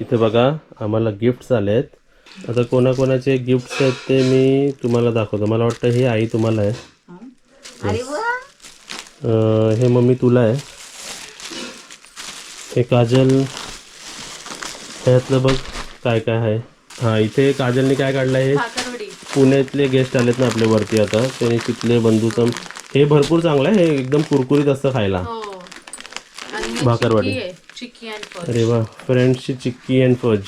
इथे बघा आम्हाला गिफ्ट्स आले आहेत आता कोणाकोणाचे गिफ्ट्स आहेत ते मी तुम्हाला दाखवतो. मला वाटतं हे आई तुम्हाला आहे. हे मम्मी तुला आहे. हे काजल ह्यातलं बघ काय काय आहे. हां इथे काजलने काय काढलं आहे? भाकरवडी. पुण्यातले गेस्ट आलेत ना आपले वरती आता. त्यांनी तिथले बंधुतम हे भरपूर चांगलं आहे. हे एकदम कुरकुरीत असतं खायला. हे. भाकरवडी. चिक्की अँड फळ अरे वा फ्रेंड्सची chikki and fudge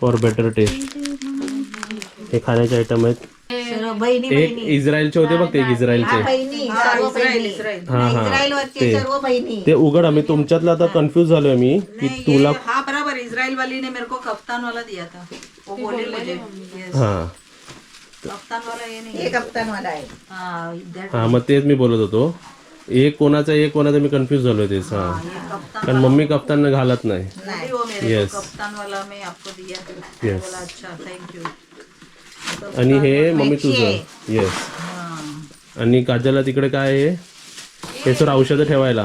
for better taste हे खाण्याचे आयटम आहेत. सर्व बहिणी एक इस्रायलचे होते बघ ते एक इस्रायलचे. बहिणी सर्व बहिणी. हा हा. इस्रायल वरचे सर्व बहिणी. ते उघड आम्ही तुमच्यातलं आता कन्फ्यूज झालोय मी की तुला हाँ बराबर इजराइल वाली ने मेरे को कप्तान वाला दिया था. वो बोले मुझे Yes, हां. कप्तान वाला ये नहीं हे। कप्तानवाला आहे. हाँ that हां मग तेच मी बोलत होतो. एक कोणाचा एक कोणाचा मी कन्फ्यूज झालोय तेच हां कारण मम्मी कप्तान घालत नाही. बोली वो मेरे Yes. को कप्तान वाला मैं आपको दिया. Yes. बोला अच्छा थैंक यू आणि हे मम्मी तुझं? येस हाँ. आणि काजलला तिकडे काय आहे? हे सर औषधं ठेवायला.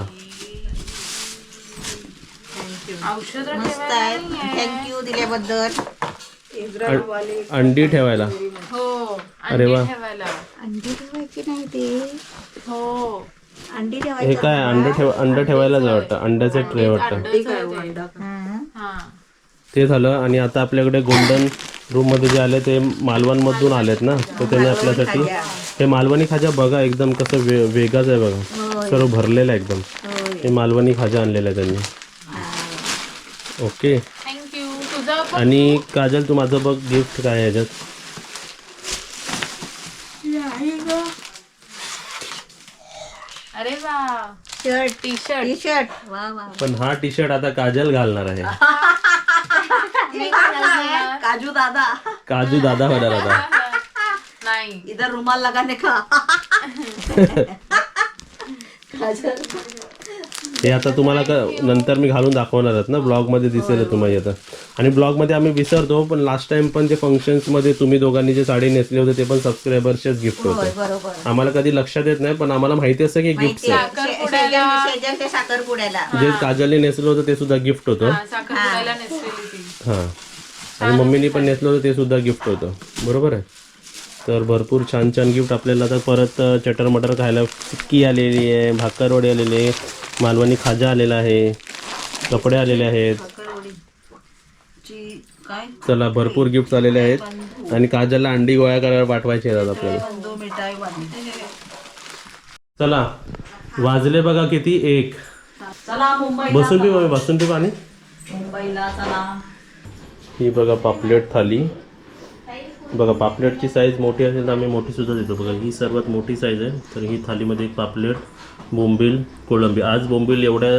औषध मस्त आहे. थँक्यू दिल्याबद्दल. अंडी ठेवायला. हो अरे अंडी वा. ठेवायला. अंडी ठेवायची नाही ते. हो. अंडी हे ठेवायची काय अंड ठेव अंड ठेवायलाच वाटतं. अंड्याचं ट्रे वाटतं. ते. हा. हा. ते झालं आणि आता आपल्याकडे गोल्डन रूममध्ये जे आले ते मालवणमधून आलेत ना. तर त्याने आपल्यासाठी हे मालवणी खाजा बघा एकदम कसं वे वेगळाच आहे बघा. सर्व भरलेलं आहे एकदम. हे मालवणी खाजा आणलेलं आहे त्यांनी. ओके. थँक्यू तुझं पण आणि काजल तू माझं बघ गिफ्ट काय आहे याच्यात अरे वा shirt T shirt T shirt वा वा. पण हा टी शर्ट आता काजल घालणार आहे. काजू दादा. काजू दादा होणार आता. नाही. इधर रुमाल लगाने का? हे आता तुम्हाला क- नंतर मी घालून दाखवणार आहेत ना ब्लॉगमध्ये दिसेल तुम्हाला आता आणि ब्लॉगमध्ये आम्ही विसरतो पण लास्ट टाइम पण जे फंक्शन्समध्ये तुम्ही दोघांनी जे साडी नेसले होते ते पण सबस्क्रायबर्सचेच गिफ्ट होते. बरोबर. आम्हाला कधी लक्षात येत नाही पण आम्हाला माहिती असतं की गिफ्ट साखरपुड्याला जे काजलने नेसलं होतं ते सुद्धा गिफ्ट होतं. हा, साखरपुड्याला नेसलेली ती. हां. आणि मम्मीनी पण नेसलं होतं ते सुद्धा गिफ्ट होतं. बरोबर आहे? तर भरपूर छान छान गिफ्ट आपल्याला आता परत चटर मटर खायला चिक्की आलेली आहे भाकरवडी आलेली आहे. मालवणी खाजा आलेला आहे कपडे आलेले आहेत. चला भरपूर गिफ्ट आलेले आहेत. आणि काजलला अंडी गोळ्या करायला पाठवायचे आहेत आपल्याला. चला वाजले बघा किती एक. बसून पी मम्मी बसून पी पाणी ही बघा पापलेट थाली. बघा पापलेटची साईज मोठी असेल तर आम्ही मोठी सुद्धा देतो. बघा ही सर्वात मोठी साईज आहे. तर ही थालीमध्ये एक पापलेट. बोंबील कोळंबी आज बोंबील एवढ्या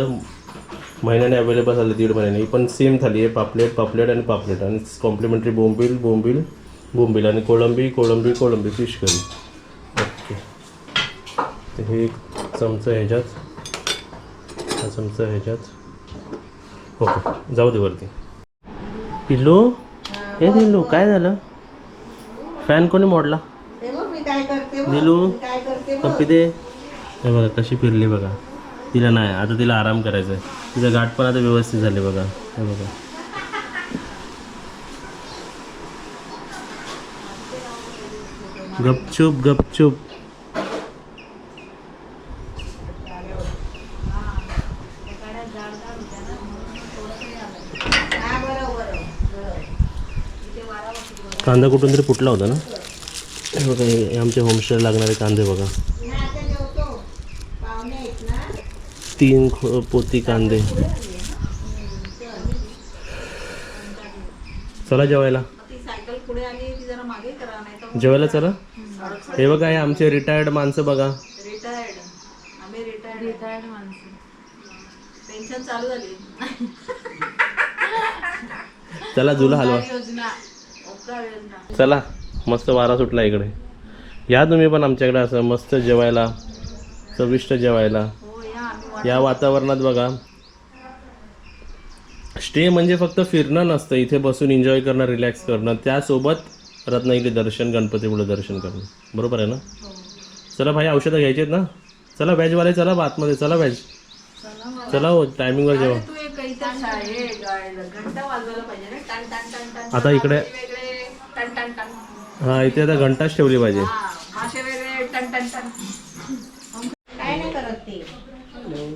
महिन्याने अवेलेबल झाले दीड महिन्याने. पण सेम थाली आहे. पापलेट पापलेट आणि पापलेट. आणि कॉम्प्लिमेंटरी बोंबील बोंबील बोंबील आणि कोळंबी कोळंबी कोळंबी फिश करी ओके हे एक चमचा ह्याच्यात. हा चमचा ह्याच्यात. ओके जाऊ दे वरती. पिल्लू? हे दिलू काय झालं? फॅन कोणी मोडला. दिलू. कपी दे हे बघा कशी फिरली बघा. तिला नाही आता तिला आराम करायचा आहे. तिचं गाठ पण आता व्यवस्थित झाले बघा. हे बघा. गपचूप गपचूप. कांदा कुठून तरी फुटला होता ना? हे बघा हे आमच्या होमस्टे लागणारे कांदे बघा मी आता जेवतो पाहुणे आहेत ना तीन खो- पोती कांदे. चला जेवायला. ती सायकल पुढे आली ती जरा मागे करा नाही तर जेवायला चला. हे बघा हे आमचे रिटायर्ड माणसं बघा. रिटायर्ड आम्ही रिटायर्ड रिटायर्ड माणसं. पेन्शन चालू जुला हलवा. चला मस्त वारा सुटला इकडे. या तुम्ही पण आमच्याकडे असं मस्त जेवायला चविष्ट जेवायला. या वातावरणात बघा. स्टे म्हणजे फक्त फिरणं नसतं. इथे बसून एन्जॉय करणं रिलॅक्स करणं. त्यासोबत रत्नागिरी दर्शन गणपतीपुढे दर्शन करणं. बरोबर आहे ना? चला भाई औषधं घ्यायची आहेत ना? चला व्हेजवाले चला आतमध्ये चला व्हेज चला हो टायमिंगवर जेवा. तू एक इथे असा हे ग- घंटा वाजवायला पाहिजे ना टन टन टन टन आता इकडे हा इथे आता घंटाच ठेवली पाहिजे हा मासे वेगळे टन टन टन काय नाही करत ते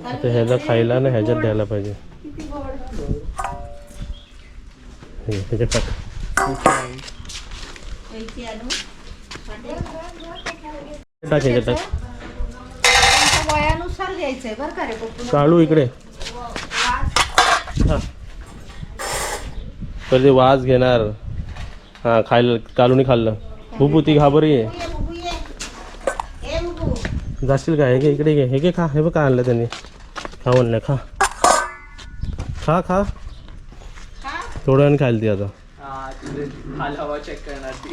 आता ह्याला खायला ना ह्याच्यात द्यायला पाहिजे. हे, टाक. टाक ह्याच्यात टाक. त्यांच्या वयानुसार द्यायचंय बरं का रे काढू इकडे. हा. पहिले वाज घेणार. हा खायला कालूनी खाल्लं. खूप होती घाबरी आहे जाशील का? हे घे इकडे घे. हे घे खा. हे बघ काय आणलं त्यांनी. खा म्हणलं खा खा. खा थोड्या वेळाने खायला ती आता.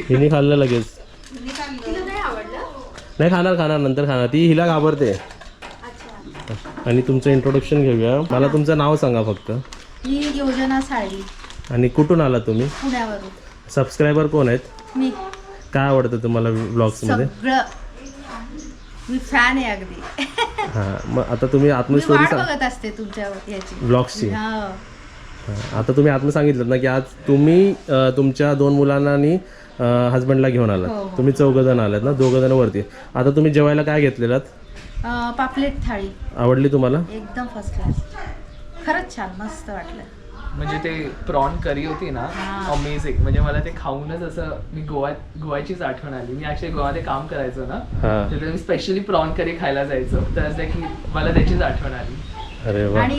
हिने खाल्लं लगेच. नाही नाही खाणार खाणार. नंतर खाणार. ती हिला घाबरते. आणि तुमचं इंट्रोडक्शन घेऊया. मला तुमचं नाव सांगा फक्त. मी योजना साळवी. आणि कुठून आला तुम्ही? पुण्यावरून. सबस्क्रायबर कोण आहेत? मी. काय आवडतं तुम्हाला ब्लॉग्समध्ये सगळं. मी फॅन आहे अगदी. हां मग आता तुम्ही मी आत्म स्टोरी वाट सांग बघत असते तुमच्या याची. ब्लॉग्सची हा. हां, आता तुम्ही आत्म सांगितलं ना की आज तुम्ही अं, तुमच्या दोन मुलांना आणि हस्बंडला घेऊन हो, आलात. हो. तुम्ही चौघ जण आलात ना दोघं जण वरती. आता तुम्ही जेवायला काय घेतलेलात अं, पापलेट थाळी. आवडली तुम्हाला? एकदम फर्स्ट क्लास खरंच छान मस्त वाटलं. म्हणजे ते प्रॉन करी होती ना. अमेझिंग म्हणजे मला ते खाऊनच असं मी गोव्यात गोव्याचीच आठवण आली. मी ऍक्च्युली गोव्यात काम करायचो ना तिथे मी स्पेशली प्रॉन करी खायला जायचो. तर असं की मला त्याचीच आठवण आली. अरे आणि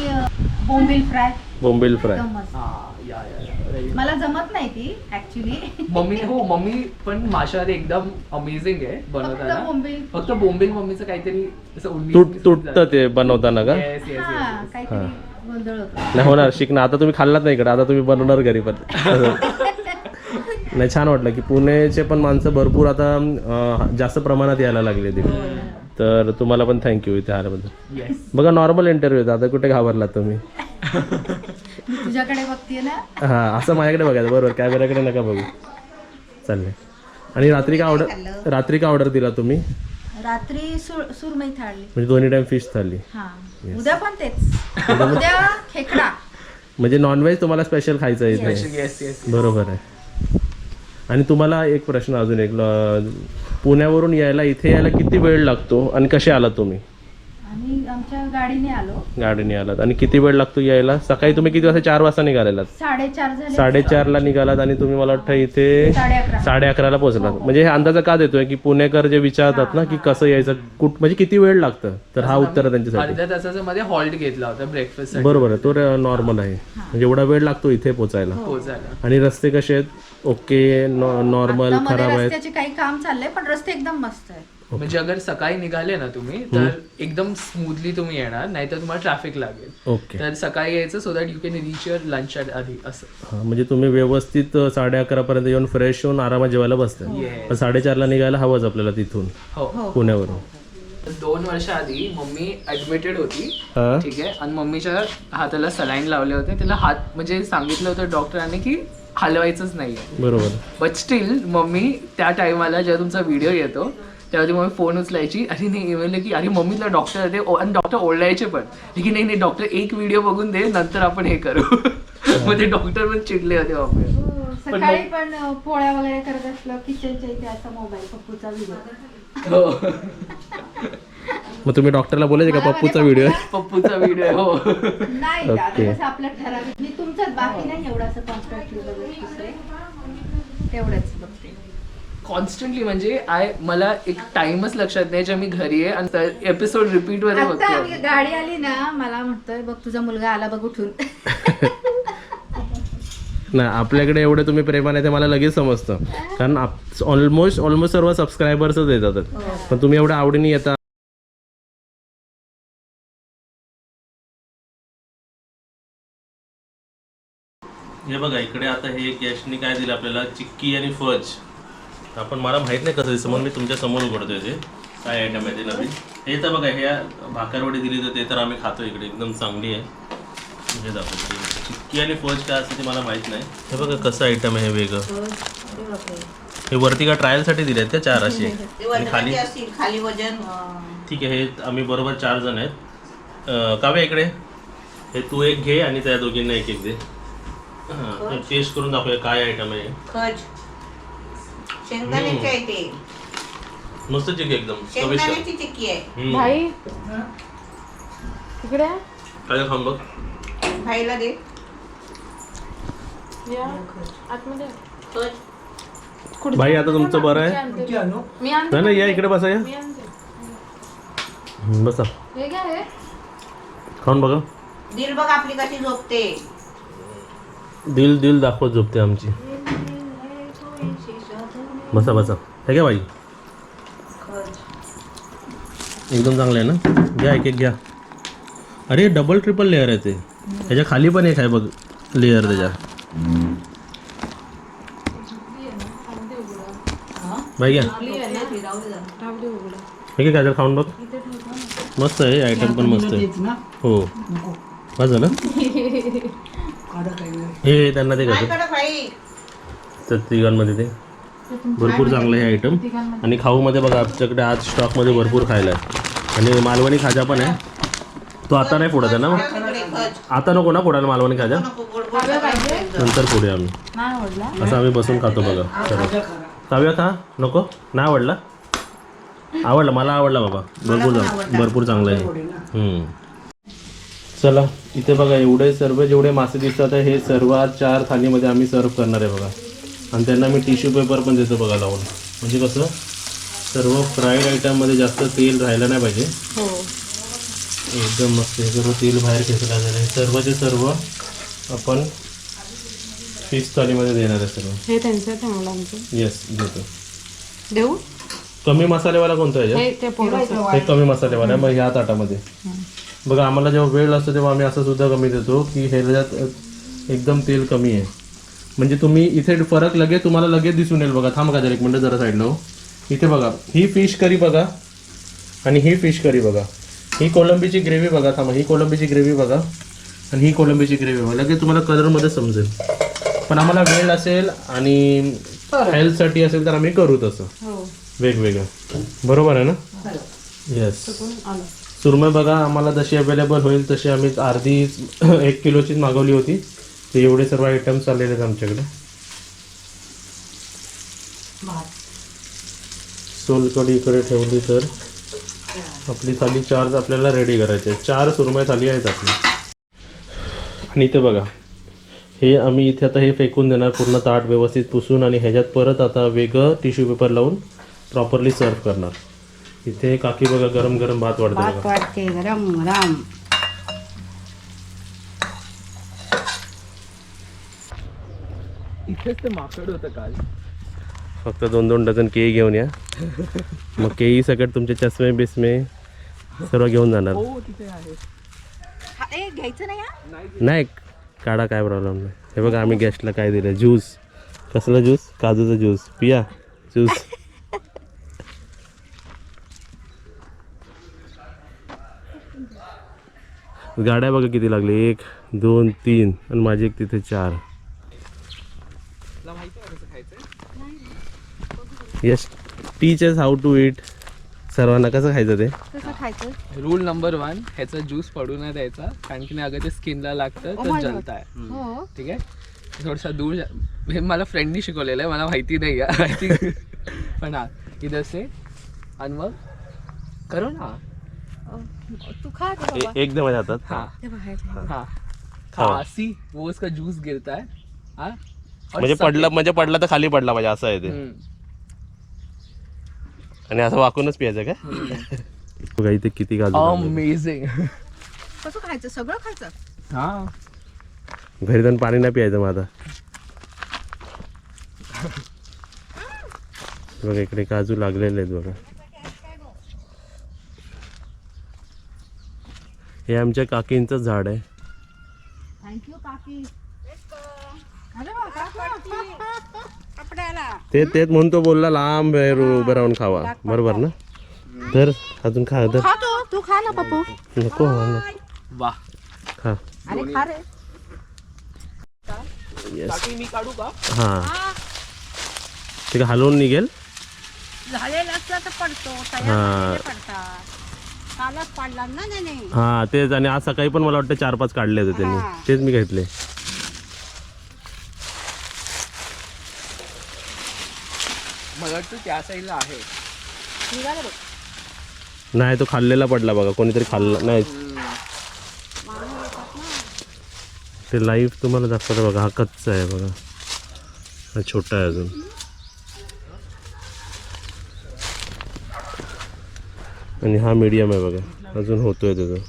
बोंबील फ्राय. बोंबील फ्राय. एकदम मस्त. हा या. मला जमत नाही ती ऍक्च्युली मम्मी हो मम्मी पण माशाहारी एकदम अमेझिंग आहे फक्त बनवताना. फक्त बोंबील मम्मीचं काहीतरी असं तुटतं ते बनवताना का? हा. काहीतरी नाही होणार. शिकणार आता तुम्ही खाल्लात नाही इकडे. आता तुम्ही बनवणार घरी पण. नाही छान वाटलं की पुणेचे पण माणसं भरपूर आता जास्त प्रमाणात यायला लागले तिकडे तर तुम्हाला पण थँक्यू इथे आल्याबद्दल. बघा नॉर्मल इंटरव्ह्यू आता कुठे घाबरलात तुम्ही? मी तुझ्याकडे बघतीये ना. हा असं माझ्याकडे बघायचं बरोबर कॅमेऱ्याकडे नका बघू. चालले आणि रात्री का ऑर्डर रात्री का ऑर्डर दिला तुम्ही? रात्री सुर सुरमई थाळली. म्हणजे दोन्ही टाइम फिश थाली हा. उद्या पण तेच. उद्या खेकडा. म्हणजे नॉनव्हेज तुम्हाला स्पेशल खायचं आहे इथे. Yes, yes. बरोबर आहे. आणि तुम्हाला एक प्रश्न अजून एक ल- पुण्यावरून यायला इथे यायला किती वेळ लागतो आणि कसे आलात तुम्ही? आम्ही आमच्या गाडीने आलो. गाडीने आलात. आणि किती वेळ लागतो यायला? सकाळी तुम्ही किती वाजता चार वाजता निघालेलात? साडेचार झाले. साडेचारला निघालात आणि तुम्ही मला वाटतं इथे साडे अकरा साडे अकराला पोहोचलात म्हणजे हे अंदाजा का देतोय की पुणेकर जे विचारतात ना की कसं यायचं कुठ म्हणजे किती वेळ लागतं? तर हा उत्तर आहे त्यांच्यासाठी. अर्ध्या तासाचा मध्ये हॉल्ट घेतला होता ब्रेकफास्टसाठी. बरोबर आहे. तो नॉर्मल आहे. म्हणजे एवढा वेळ लागतो इथे पोचायला. पोहोचायला आणि रस्ते कसे आहेत? ओके नॉर्मल आता मध्ये खराब आहेत. रस्त्याचे काही काम चाललंय पण रस्ते एकदम मस्त आहे म्हणजे अगर सकाळी निघाले ना तुम्ही तर एकदम स्मूथली तुम्ही येणार नाहीतर तुम्हाला ट्रॅफिक लागेल. ओके तर सकाळी यायचं so that you can reach your lunch आधी असं. हा, म्हणजे तुम्ही व्यवस्थित साडे अकरा पर्यंत येऊन फ्रेश होऊन आरामात जेवायला बसताय. Yes. साडेचारला निघायला हवंच आपल्याला तिथून. हो. पुण्यावरून. तर दोन वर्ष आधी मम्मी ऍडमिटेड होती. हा. ठीक आहे. आणि मम्मीच्या हाताला सलाईन लावले होते. तिला हात म्हणजे सांगितलं होतं डॉक्टरांनी की हलवायचंच नाहीये. बरोबर. बट स्टील मम्मी त्या टायमाला जेव्हा तुमचा व्हिडिओ येतो तेव्हा ती मम्मी फोन उचलायची अरे नाही म्हणलं की अरे मम्मीला डॉक्टर येते आणि डॉक्टर ओरडायचे पण. की नाही नाही डॉक्टर एक व्हिडिओ बघून दे नंतर आपण हे करू. मग ते डॉक्टर पण चिडले होते मम्मी सकाळी पण पोळ्या वगैरे करत असलं किचनच्या इथे असा मोबाईल पप्पूचा व्हिडिओ हो. मग तुम्ही डॉक्टरला बोलायचे का पप्पूचा व्हिडिओ पप्पूचा व्हिडिओ हो. नाही आता Okay. कसं आपलं ठराविक मी तुमच्यात बाकी नाही एवढं असं कॉन्ट्रॅक्टली वगैरे दुसरे. तेवढंच. कॉन्स्टंटली म्हणजे आय मला एक टाइमच लक्षात नाही जेव्हा मी घरी आहे आणि एपिसोड रिपीट आता बघतो. गाडी आली ना मला म्हणतोय बघ तुझा मुलगा आला बघ उठून. नाही आपल्याकडे एवढे तुम्ही प्रेमाने ते मला लगेच समजतं. कारण ऑलमोस्ट ऑलमोस्ट सर्व सबस्क्रायबर्सच येतात पण तुम्ही एवढ्या आवडीने येता. हे बघा इकडे आता हे गॅसनी काय दिलं आपल्याला? चिक्की आणि फज. आपण मला माहीत नाही कसं दिसतं म्हणून मी तुमच्यासमोर उघडतोय ते. काय आयटम आहे ते नवीन हे तर बघा हे भाकरवडी दिली तर ते तर आम्ही खातो इकडे एकदम चांगली आहे. हे दाखवतो. चिक्की आणि फज काय असतं ते मला माहीत नाही. हे बघा कसं आयटम आहे हे वेगळं. हे वरती का ट्रायलसाठी दिले आहेत का चार असे? आणि खाली? खाली वजन ठीक आहे हे आम्ही बरोबर चार जण आहेत. काव्या इकडे. हे तू एक घे आणि त्या दोघींना एक एक दे. हां टेस्ट करून दाखवूया काय आयटम आहे. शेंगदाण्याची आहे ते. मस्त चिक एकदम. शेंगदाण्याची चिक्की आहे. हम्म. भाई. तिकडे? काय खाऊन बघ. भाईला दे. या. आतमध्ये. खज भाई आता तुमचं बरं आहे? मी आणते. नाही नाही या इकडे बसा या. मी आणते. हम्म, बसा. हे काय आहे खाऊन बघा. दिल बघ आपली कशी झोपते. दिल दिल दाखवत झोपते आमची. बसा बसा. हे घ्या बाई. एकदम चांगलं आहे ना? घ्या एक एक घ्या. अरे डबल ट्रिपल लेअर आहे ते. ह्याच्या खाली पण एक आहे बघ लेअर त्याच्या. बाई घ्या. हे काय काजल खाऊन बघ. मस्त आहे आयटम पण मस्त आहे. हो. बस झालं. हे त्यांना ते कसं भाई तर तिघांमध्ये ते. भरपूर चांगलं आहे आयटम आणि खाऊमध्ये बघा आमच्याकडे आज स्टॉकमध्ये भरपूर खायला आहे. आणि मालवणी खाजा पण आहे. तो आता नाही फोडत ना आता नको ना फोडायला मालवणी खाजा? नंतर फोडूया आम्ही. असं आम्ही बसून खातो बघा सर्व. काव्या खा नको? नाही आवडला? आवडला मला आवडला बाबा. भरपूर भरपूर चांगलं आहे. चला इथे बघा एवढे सर्व जेवढे मासे दिसतात हे सर्व चार थालीमध्ये आम्ही सर्व करणार आहे बघा. आणि त्यांना मी टिश्यू पेपर पण देतो बघा लावून. म्हणजे कसं सर्व फ्राईड आयटममध्ये जास्त तेल राहिलं नाही पाहिजे. हो. एकदम मस्त हे सर्व तेल बाहेर खेचलं आहे सर्वचे सर्व आपण फिश थालीमध्ये देणार आहे सर्व. हे त्यांचं चांगलं आमचं? येस देतो. देऊ? कमी मसालेवाला कोणता आहे? हे हे कमी मसालेवाला आहे मग ह्या ताटामध्ये. बघा आम्हाला जेव्हा वेळ असतो तेव्हा आम्ही असं सुद्धा कमी देतो की ह्याच्यात एकदम तेल कमी आहे. म्हणजे तुम्ही इथे फरक लगेच तुम्हाला लगेच दिसून येईल बघा. थांब जरा एक मिनटं जरा साईडला हो. इथे बघा. ही फिश करी बघा. आणि ही फिश करी बघा. ही कोलंबीची ग्रेव्ही बघा. थांबा ही कोलंबीची ग्रेव्ही बघा. आणि ही कोलंबीची ग्रेव्ही बघा. लगेच तुम्हाला कलरमध्ये समजेल. पण आम्हाला वेळ असेल आणि हेल्थसाठी असेल तर आम्ही करू तसं. वेगवेगळं. बरोबर आहे ना? येस सुरमई बघा आम्हाला जशी अवेलेबल होईल तशी आम्ही अर्धी एक किलोचीच मागवली होती. ते एवढे सर्व आयटम्स आलेले आहेत आमच्याकडे. सोलकडी इकडे ठेवली तर आपली थाली चार आपल्याला रेडी करायची आहे चार सुरमई थाली आहेत आपली. आणि इथे बघा हे आम्ही इथे आता हे फेकून देणार पूर्ण ताट व्यवस्थित पुसून आणि ह्याच्यात परत आता वेगळं टिश्यू पेपर लावून प्रॉपरली सर्व करणार. इथे काकी बघा गरम गरम भात वाढते गरम गरम इथेच ते माकड होतं काल. फक्त दोन दोन डझन केळी घेऊन या. मग केळी सगळ्यात तुमचे चष्मे बिस्मे सर्व घेऊन जाणार. हो तिथे आहे. ए घ्यायचं नाही हा? नाही काढा काय प्रॉब्लेम नाही. हे बघा आम्ही गेस्टला काय दिलं? ज्यूस. कसलं ज्यूस? काजूचा ज्यूस. पिया ज्यूस. गाड्या बघा किती लागले. एक दोन तीन. आणि माझी एक तिथे चार तुला माहिती आहे कसं खायचं yes teachers how to eat सर्वांना कसं खायचं ते? कसं खायचं? रूल नंबर वन ह्याचा ज्यूस पडू नाही द्यायचा. कारण की नाही अगं ते स्किनला लागतं तर जलताय हो. ठीक आहे? थोडासा दूर जा- हे मला फ्रेंडनी शिकवलेलं आहे मला माहिती नाही आहे. माहिती पण हा इधर से. आणि मग? करो ना. तू खा ते बाबा. ए- एकदम हाँ. ते बाहेर हाँ. खावा. हाँ सी. वो उसका जूस गिरता है. हाँ? और म्हणजे सब- पडला म्हणजे पडला तर खाली पडला पाहिजे असं आहे ते. हम्म. आणि असं वाकूनच पियाचं काय बघा इथे किती काजू लागले. अमेझिंग कसं खायचं? सगळं खायचं? हा. घरी जाऊन पाणी नाही प्यायचं आता. बघा इकडे काजू लागलेले आहेत बघा. हे आमच्या काकींचं झाड आहे. थँक्यू काकी अरे वा, काकू. कपड्याला ते तेच म्हणतो बोलला लांब बाहेर उभं राहून खावा. बरोबर ना? तर अजून खा तर खा तू तू खा ना पप्पू. नको नको. वा. खा. आणि खा रे. येस काकी मी काढू का? हां. ते हलवून निघेल? झालेलं असलं तर पडतो. हा. तयार झालेले पडतात. कालच पाडला ना नाही हा तेच. आणि आज सकाळी पण मला वाटतं चार पाच काढले होते त्यांनी. तेच मी घेतले मला वाटतं त्या साईडला आहे. नाही तो खाल्लेला पडला बघा कोणीतरी खाल्ला नाही. ते लाईव्ह तुम्हाला दाखवतं बघा हा कच्चा आहे बघा. हा छोटा आहे अजून. आणि हा मीडियम आहे बघा अजून होतोय त्याचं.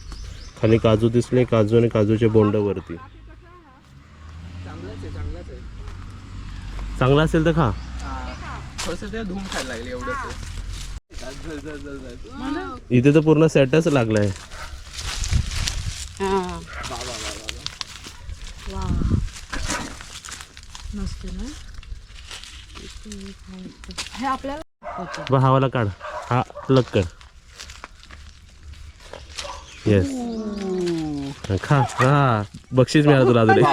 खाली काजू दिसले काजू आणि काजूचे बोंड वरती. चांगला असेल तर खा. थोडंसं ते धूम खायला लागले एवढंच इथे तर पूर्ण सेटच लागलाय. हे. आपल्याला बा हा वाला काढ. हा अलग कर. येस खा हा बक्षीस मिळालं तुला अजून एक.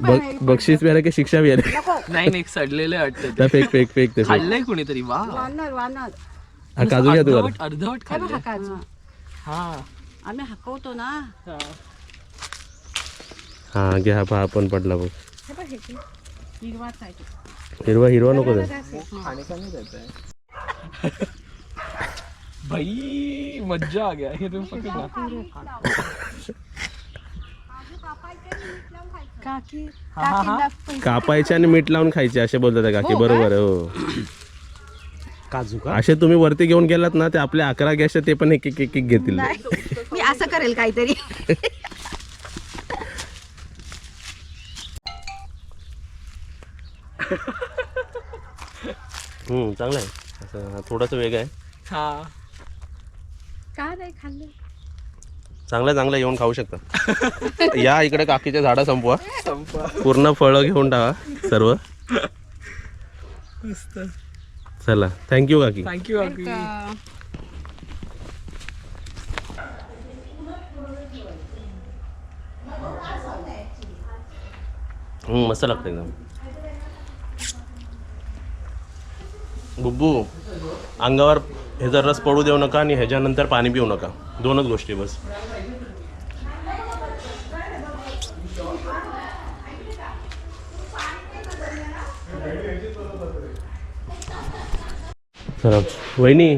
बक- बक्षीस मिळालं की शिक्षा मिळाली? नाही नाही सडलेले वाटतं त्या फेक फेक फेक ते फेक. खाल्लंय कुणीतरी वा. वानर वानर. हा काजू घ्या तुला अर्धवट अर्धवट खाल्लं काजू. हा. आम्ही हाकवतो ना. हा. घ्या हा पहा पण पडला बघ. हे बघ हे की. हिरवाच आहे तो. हिरवा हिरवा नको खाणे भाई मज्जा आ गया. हे तुम्ही काकी हा, हा, हा. कापायचे आणि मीठ लावून खायचे असे बोलतात काकी. बरोबर आहे हो. काजू का? असे तुम्ही वरती घेऊन गेलात ना ते आपले अकरा गॅस ते पण एक एक एक एक घेतील. मी असं करेल काहीतरी. हम्म चांगलं आहे. असं हा थोडंसं वेगळं आहे. हा. का नाही खाल्लं? चांगलं चांगलं येऊन खाऊ शकता. या इकडे काकीचे झाडं संपवा. संपा पूर्ण फळं घेऊन टाका सर्व. मस्त. चला थँक्यू काकी. थँक्यू हम्म, मस्त लागतं एकदम. बुब्बू अंगावर ह्याचा रस पडू देऊ नका आणि ह्याच्यानंतर पाणी पिऊ नका. दोनच गोष्टी बस. वहिनी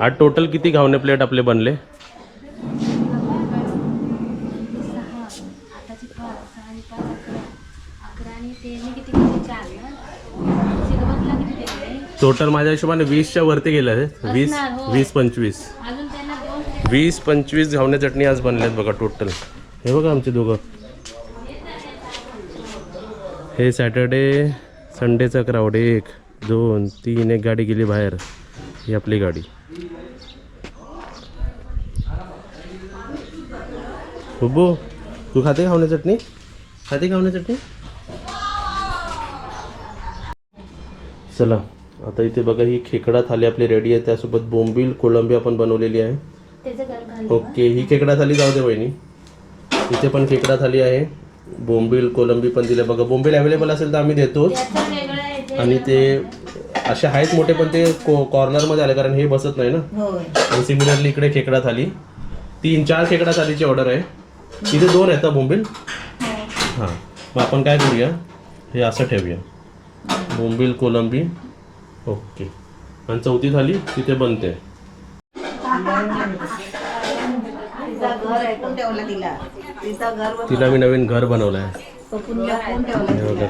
आज टोटल किती घावणे प्लेट आपले बनले आताची पाच सहा आणि पाच अकरा अकरा आणि ते मी किती किती चार ना सिल्वरला किती दिले टोटल माझ्या हिशोबाने वीसच्या वरती गेलं आहे वीस हो. वीस पंचवीस. वीस पंचवीस घावणे चटणी आज बनल्यात बघा टोटल हे बघा आमचे दोघं. हे सॅटर्डे संडेचा क्राऊड एक दोन तीन एक गाडी गेली बाहेर. ही आपली गाडी. बुब्बू तू खाते घावणे चटणी? खाते घावणे चटणी? चला. आता इथे बघा ही खेकडा थाली आपली रेडी आहे. त्यासोबत बोंबील कोळंबी आपण बनवलेली आहे. ओके ही खेकडा थाली जाऊ दे वहिनी इथे पण खेकडा थाली आहे. बोंबील कोलंबी पण दिले. बघा बोंबील अवेलेबल असेल तर आम्ही देतो त्याचं वेगळं आहे ते आणि ते असे आहेत मोठे पण ते को कॉर्नरमध्ये आले कारण हे बसत नाही ना. आणि सिमिलरली इकडे खेकडा थाली. तीन चार खेकडा थालीची ऑर्डर आहे. इथे दोन आहेत ना बोंबील? हां. मग आपण काय करूया? हे असं ठेवूया. बोंबील कोलंबी. ओके. आणि चौथी थाली तिथे बनते. तिला? मी नवीन घर बनवलं आहे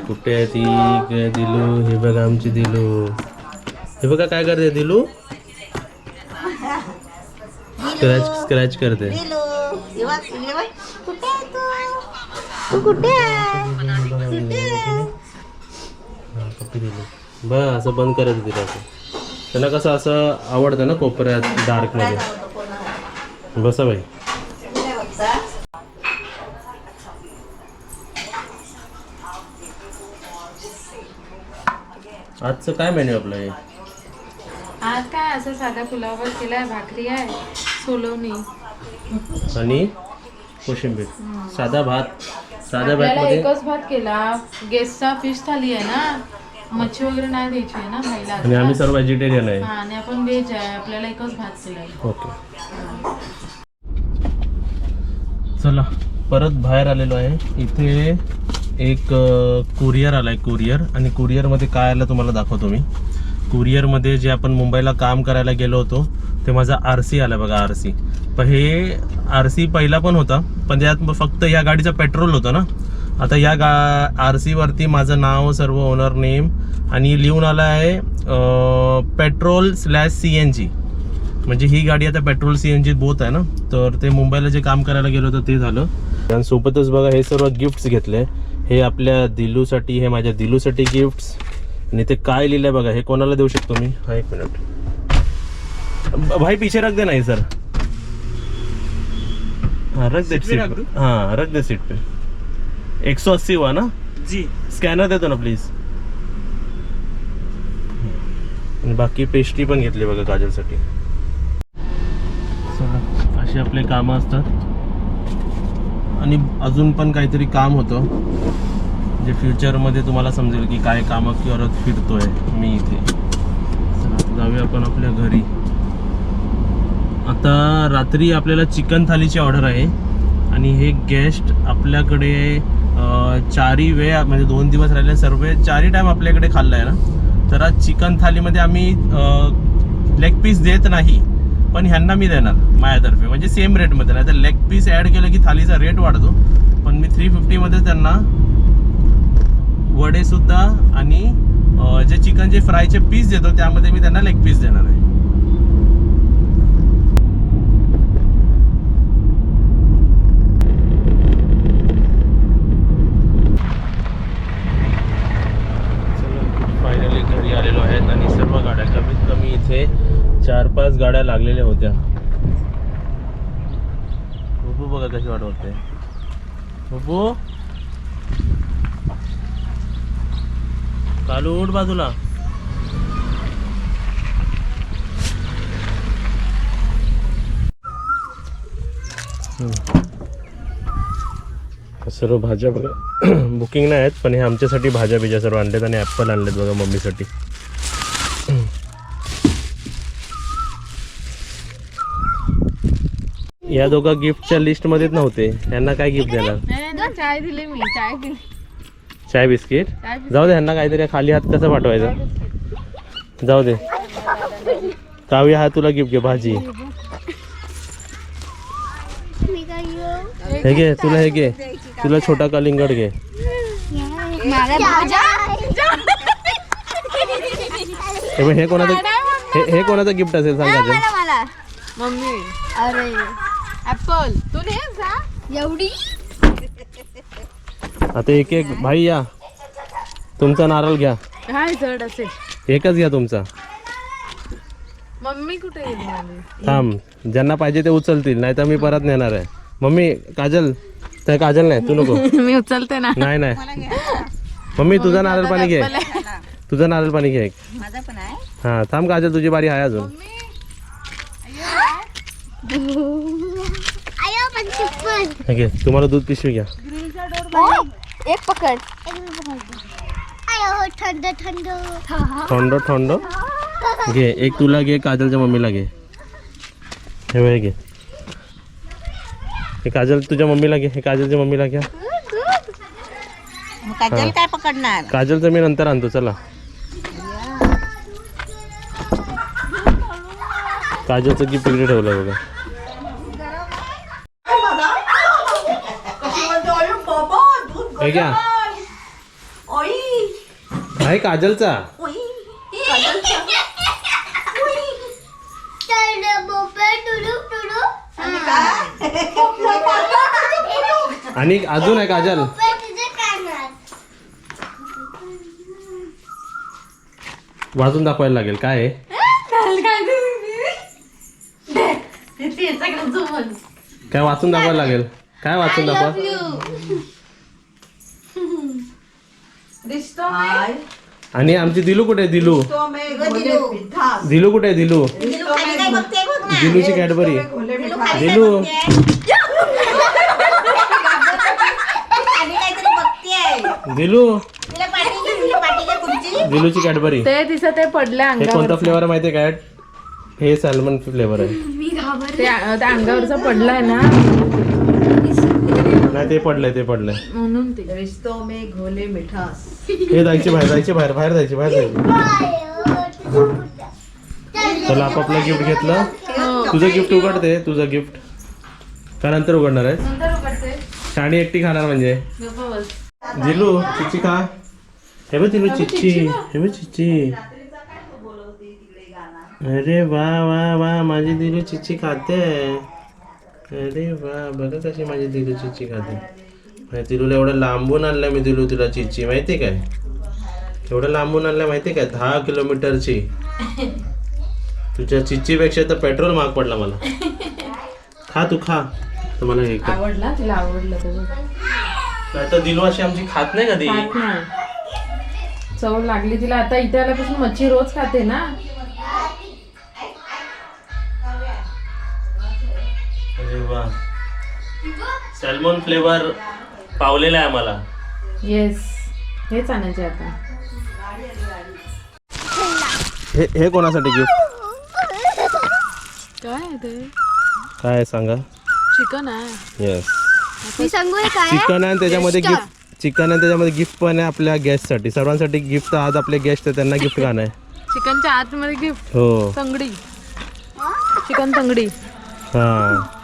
कुठे आहे ती? काय दिलू? हे बघा आमची दिलू. हे बघा काय करते दिलू? स्क्रॅच स्क्रॅच करते. हा, दिलू. बघ असं बंद करायचं तिला असं त्यांना कसं असं आवडतं ना कोपऱ्यात डार्कमध्ये? बसा बाई. आजचं काय मेन्यू आपलं हे? आज काय असं साधा पुलावर केलाय भाकरी आहे सोलवणी. आणि कोशिंबीर. साधा भात साध्या आपल्याला भातमध्ये एकच भात केला. गेस्टचा फिश थाली आहे ना? मच्छी वगैरे नाही द्यायची आहे ना खायला आणि आम्ही सर्व व्हेजिटेरियन आहे. हा आणि आपण व्हेज आहे. आपल्याला एकच भात ओके. चला परत बाहेर आलेलो आहे. इथे एक कुरिअर आलाय कुरिअर आणि कुरिअरमध्ये काय आलं तुम्हाला दाखवतो मी. कुरिअरमध्ये जे आपण मुंबईला काम करायला गेलो होतो ते माझा आर सी आला बघा आर सी. पण हे आर सी पहिला पण होता पण त्यात फक्त या गाडीचं पेट्रोल होतं ना. आता या गा आर सीवरती माझं नाव सर्व ओनर नेम आणि लिहून आलं आहे petrol slash C N G म्हणजे ही गाडी आता petrol C N G both आहे ना? तर ते मुंबईला जे काम करायला गेलो होतं ते झालं. आणि सोबतच बघा हे सर्व गिफ्ट्स घेतले. हे आपल्या दिलूसाठी हे माझ्या दिलूसाठी गिफ्ट्स आणि ते काय लिहिलंय बघा हे कोणाला देऊ शकतो मी? हा एक मिनिट भाई पीछे रख देना ये सर. हाँ रख दे सीट पे हाँ रख दे सीट पे. एक सौ अस्सी हुआ ना? जी. स्कॅनर देतो ना प्लीज आणि बाकी पेस्ट्री पण घेतली बघा काजलसाठी. असे आपले कामं असतात. आणि अजून पण काहीतरी काम होतं. जे फ्युचरमध्ये तुम्हाला समजेल की काय कामं करत फिरतोय मी इथे. जाऊया आपण आपल्या घरी. आता रात्री आपल्याला चिकन थालीची ऑर्डर आहे. आणि हे गेस्ट आपल्याकडे चारही वेळ म्हणजे दोन दिवस राहिले सर्व चारही टाईम आपल्याकडे खाल्लं आहे ना. तर आज चिकन थालीमध्ये आम्ही लेग पीस देत नाही पण ह्यांना मी देणार माझ्यातर्फे. म्हणजे सेम रेटमध्ये नाही तर लेग पीस ॲड केलं की थालीचा रेट वाढतो. पण मी थ्री फिफ्टीमध्ये त्यांना वडेसुद्धा आणि जे चिकन जे फ्रायचे पीस देतो त्यामध्ये मी त्यांना लेग पीस देणार आहे फायनली घरी आलेलो आहेत आणि सर्व गाड्या कमीत कमी इथे चार पाच गाड्या लागलेल्या होत्या. बघू बघा कशी वाट बघते. बघू कालू उठ बाजूला. सर्व भाज्या बघा. बुकिंग नाही आहेत पण हे आमच्यासाठी भाज्या बिज्या सर्व आणलेत आणि ॲपल आणलेत बघा मम्मीसाठी. या दोघा गिफ्टच्या लिस्टमध्येच नव्हते. यांना काय गिफ्ट देणार? चाय दिली मी चाय दिली. चाय बिस्किट? जाऊ दे ह्यांना काहीतरी खाली हात कसं पाठवायचं? जाऊ दे. काव्या हा तुला गिफ्ट घे भाजी. हे घे तुला हे घे. तुला छोटा कलिंगड घे. हे बघ, हे कोणाचं हे हे कोणाचं गिफ्ट असेल सांग काजल मम्मी. अरे. ऍपल तू नाही जा. एवढी? आता एक एक भाई या. तुमचा नारळ घ्या. काय जड असेल एकच घ्या तुमचा. मम्मी कुठे गेली माझी थांब ज्यांना पाहिजे ते उचलतील नाही तर मी परत नेणार आहे. मम्मी काजल ते काजल नाही तू नको. मी उचलते ना. नाही नाही. मम्मी तुझा नारळ पाणी घे. तुझं नारळ पाणी घे एक. माझा पण आहे. हा थांब काजल तुझी बारी आहे अजून. घे तुम्हाला दूध पिशवी घ्या. एक पकड. थंड थंड. थंड थंड? घे एक तुला घे काजलच्या मम्मीला घे. हे बघ, हे घे. हे काजल तुझ्या मम्मीला घे हे काजलच्या मम्मीला घ्या. मग काजल काय पकडणार? काजलचं मी नंतर आणतो चला. काजलचं गिफ्ट इकडे ठेवलं बघा. हे घ्या. आहे काजलचा. आणि अजून आहे काजल. वाजून दाखवायला लागेल. काय आहे? काय वाचून दाखवायला लागेल? काय वाचून दाखवा? आणि आमची दिलू कुठे आहे? दिलू. दिलू कुठे आहे? दिलू. दिलूची कॅडबरी. दिलू काहीतरी दिलू. तिला पाणी घे, तिला पाणी दिलूची कॅडबरी. ते तिचं ते पडलं हे अंगावर. कोणता फ्लेवर आहे माहिती आहे काय? हे सॅल्मन फ्लेवर आहे. ते त्या अंगावरचं पडलंय ना. नाही ते पडलंय ते पडलंय. म्हणून ते. रिश्तो में घोले मिठास. हे जायचे बाहेर जायचे बाहेर बाहेर जायचे बाहेर जायचे. चला आपापलं गिफ्ट घेतलं. तुझं गिफ्ट उघडते तुझं गिफ्ट का नंतर उघडणार आहे शाणी एकटी खाणार म्हणजे? दिलू चिच्ची खा. हे बघ दिलू चिच्ची. हे बघ चिच्ची. अरे वा वा वा माझी दिलू चिच्ची खाते. अरे वा बघा कशी माझी दिलू चिच्ची खाते. माझ्या दिलूला एवढं लांबून आणलं मी दिलू तुला चिच्ची माहिती काय? एवढं लांबून आणलं माहिती काय? दहा किलोमीटरची. तुझ्या चिच्चीपेक्षा तर पेट्रोल महाग पडला मला. खा तू खा. तर मला हे आवडला? तिला आवडलं तर दिलू अशी आमची खात नाही कधी. चव लागली तिला. आता इथे आल्यापासून मच्छी रोज खाते ना. सॅल्मॉन फ्लेवर पावलेला आहे आम्हाला. येस हेच आणायचे आता. हे हे कोणासाठी गिफ्ट काय ते? काय आहे सांगा? चिकन आहे. येस मी सांगू हे काय? चिकन आहे आणि त्याच्यामध्ये गिफ्ट चिकन आहे त्याच्यामध्ये गिफ्ट पण आहे आपल्या गेस्टसाठी सर्वांसाठी गिफ्ट आज आपले गेस्ट आहे त्यांना गिफ्ट गाणं आहे चिकनच्या आतमध्ये गिफ्ट हो. तंगडी. चिकन तंगडी. हां.